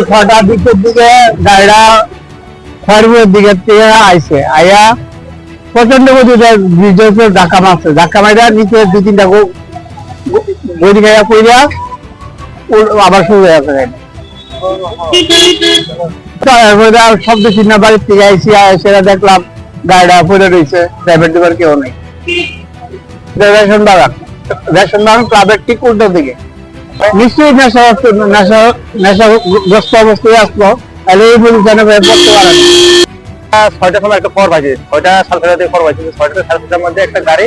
ছটার দিকের দিকে গাড়িটা খড়ির দিকের থেকে আইছে। আইয়া প্রচণ্ড গতিতে ব্রিজের উপর ধাক্কা মারছে। ধাক্কা মারা নিচে দু তিনটা গড়ি পইরা উল- আবার শুরু হয়ে গেছে সেটা দেখলাম, গাড়িটা রয়েছে কেউ নেই। রেশন বাগান রেশন বাগান ক্লাবের ঠিক উল্টো দিকে। নিশ্চয়ই নেশা নেশা নেশাগ্রস্ত অবস্থায় আসলো। তাহলে এই ছয়টার সময় একটা খবর পাইছে। ছয়টা সাড়ে ছয়টা থেকে ছয়টা সাড়ে ছয়টার মধ্যে একটা গাড়ি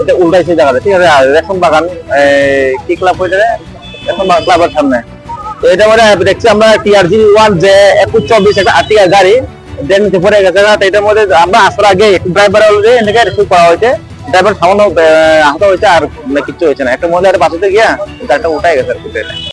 এটা উল্টাইছে জায়গাটা। ঠিক আছে রেশন বাগান কি ক্লাব হয়ে যায় রেশন বাগান ক্লাবের সামনে। এটা মানে দেখছি আমরা টিআরজি ওয়ান যে একুশ চব্বিশ একটা আটিয়া গাড়ি দেন পরে গেছে না এটার মধ্যে আমরা আসার আগে ড্রাইভার অলরেডি এনেকে রিসিভ করা হয়েছে। ড্রাইভার সামান্য আহ, আহত হয়েছে আর কিছু কিচ্ছু হয়েছে না। একটা মহিলা বাঁচাতে গিয়া গাড়িটা উঠাই গেছে আর